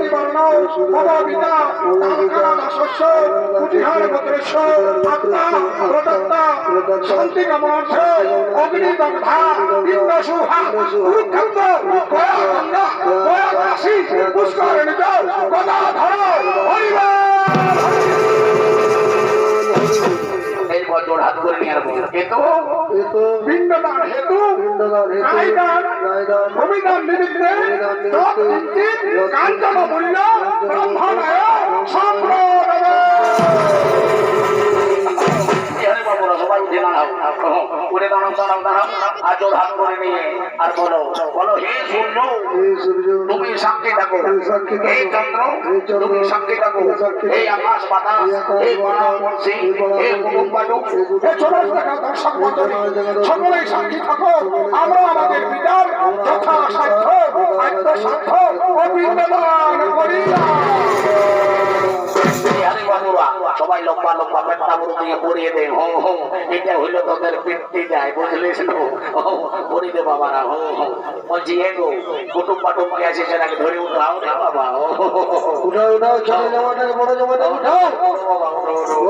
বৃহস্পতিবার বাবা পিতা নামকানা শস্য কুটিহার ভদ্রেশ্বর আত্মা প্রদত্তা শান্তি গদাধর হরিবল। এই বছর হাত করে নিয়ে আসব। কিন্তু পিণ্ডদান হেতু। গায়দান ভূমিদান নিমিত্তে তৎকিঞ্চিৎ কাঞ্চন মূল্য ব্রহ্মণায় সম্প্রদায়। উঠে দাঁড়াও উঠে দাঁড়াও দাঁড়াও দাঁড়াও আর জোর হাত করে নিয়ে আর বলো বলো হে সূর্য তুমি সাক্ষী থাকো এই চন্দ্র তুমি সাক্ষী থাকো এই আকাশ বাতাস আমরা আমাদের বিচার যথা সাধ্য আত্মসাধ্য অভিনন্দন করিলাম আরে বাবুরা সবাই লম্বা লম্বা পেটটা বড় দিয়ে পড়িয়ে দে হো হো এটা হইল তোদের পিটতে যায় বুঝলিস তো পড়ি দে বাবারা হো হো বলছি এ গো কুটুম পাটুম কে আছে সেটাকে ধরে উঠাও না বাবা উঠাও উঠাও ছোট জামাটাকে বড় জমাটা উঠাও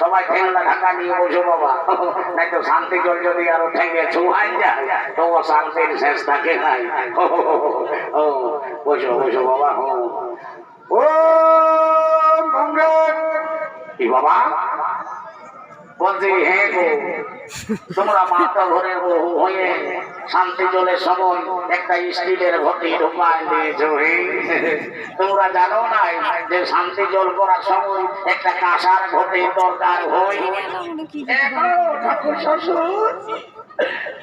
সবাই ঠেঙ্গা ঢাকা নিয়ে বসো বাবা। নাই তো শান্তি জল যদি আরও ঠেঙ্গে ছুঁয়াই যায় তো ও শান্তির শেষ থাকে নাই। ও, বসো বসো বাবা, ও। কি বাবা? তোমরা বহু হয়ে। শান্তি সময় একটা স্টিলের ঘটি তোমরা জানো না যে শান্তি জল করার সময় একটা কাঁসার ঘটি দরকার ঠাকুর শ্বশুর,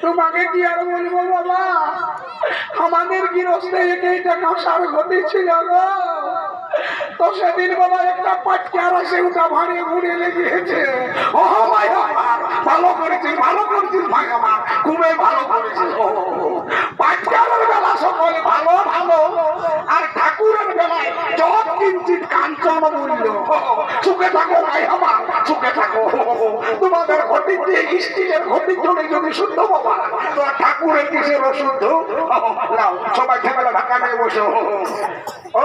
তোমাকে কি আর বলব বাবা? আমাদের গৃহস্থে একটা কাঁসার ঘটি ছিল গো। তো সেদিন বাবা একটা পাটকার আছে ওটা ভাড়ে ঘুরে লেগেছে। ও ভাই ভালো করেছিস ভালো করেছিস ভাই আমার, খুবই ভালো করেছিস। পাটকারের বেলা সকলে ভালো ভালো। আর ঠাকুরের বেলায় যত কিঞ্চিত কাঞ্চন মূল্য। সুখে থাকো ভাই আমার, সুখে থাকো। তোমাদের ঘটির যে স্টিলের ঘটির জন্য যদি শুদ্ধ বাবা, তো ঠাকুরের কিসের শুদ্ধ নাও সবাই ঠেমেলা ঢাকা নিয়ে বসো। ও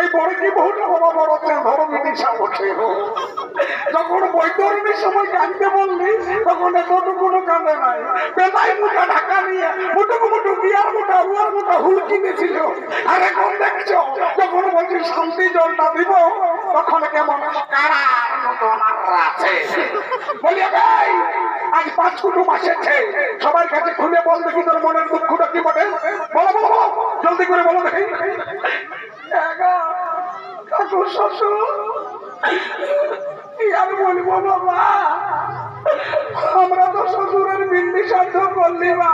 এই বড়কি বহুটা বড় ধর্মী দিশা ওঠে যখন বৈতরণীর সময় কাঁদতে বললি, তখন এতটুকুনো কাঁদে নাই। পেতাই মুখা ঢাকা নিয়ে মুটুকু মুটু বিয়ার মুঠা, রুয়ার মুঠা হুলকি দিয়েছিল আর এখন দেখছ, যখন বলছি, শান্তি জলটা দিব তখন কেমন কারার মতো মাত্রা আছে। বলি ভাই আজ পাঁচ কুটুম আসেছে সবার কাছে খুলে বল দেখি তোর মনের দুঃখটা কি বটে? বলো বলো জলদি করে বলো দেখি। কাকু শ্বশুর। কি আর বলব বাবা? আমরা তো শ্বশুরের বিন্দি সাধ্য করলি বা।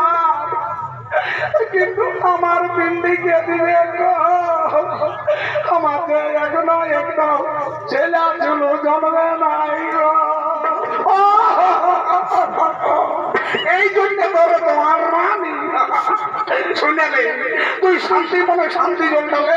কিন্তু আমার বিন্দি কে দিবে যে এখনও একটা ছেলে ছিল, জন্মে নাই এই জন্য তোরে তোমার রানী। শুনে তুই শান্তি মনে শান্তি জন্মাবে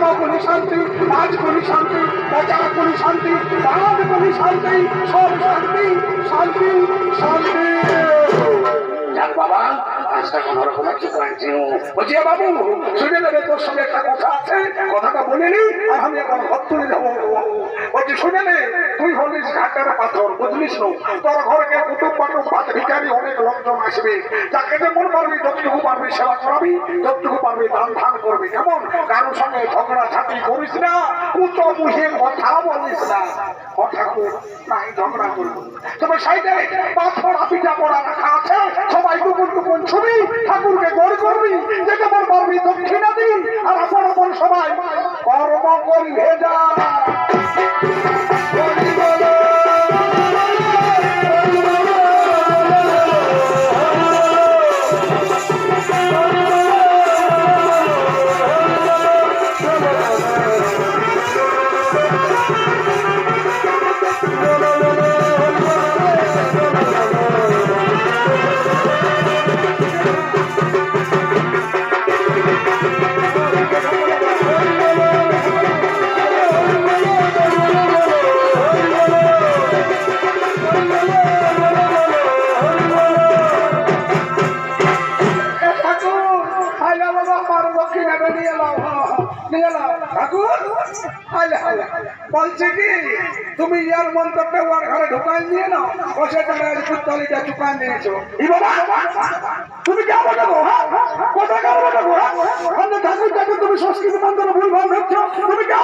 নামা কলি শান্তি রাজ কলি শান্তি প্রজা কলি শান্তি বাঙালি কলি শান্তি, সব শান্তি শান্তি শান্তি। বাবা বাবু বলে যতটুকু দান ধান করবি। কেমন কারোর সঙ্গে ঝগড়া ঝাঁটি করিস না উঁচু মুখে কথা বলিস না। কথা ঝগড়া করব। তবে সাইডে পাথর আপিটা পড়া রাখা আছে, সবাই টুকুন টুকুন ছবি, ঠাকুরকে করবি দক্ষিণা দিন আর আপন সবাই কর্ম করি ভেজা বলছি কি, তুমি ইয়ার মন্তব্যে ওর ঘরে ঢোকাই নিয়ে নাও, বসে তারা পুত্তলিটা চুকান নিয়েছো। তুমি কে বলো গো তুমি সংস্কৃত মন্ত্র ভুল ভালো দেখছ তুমি কে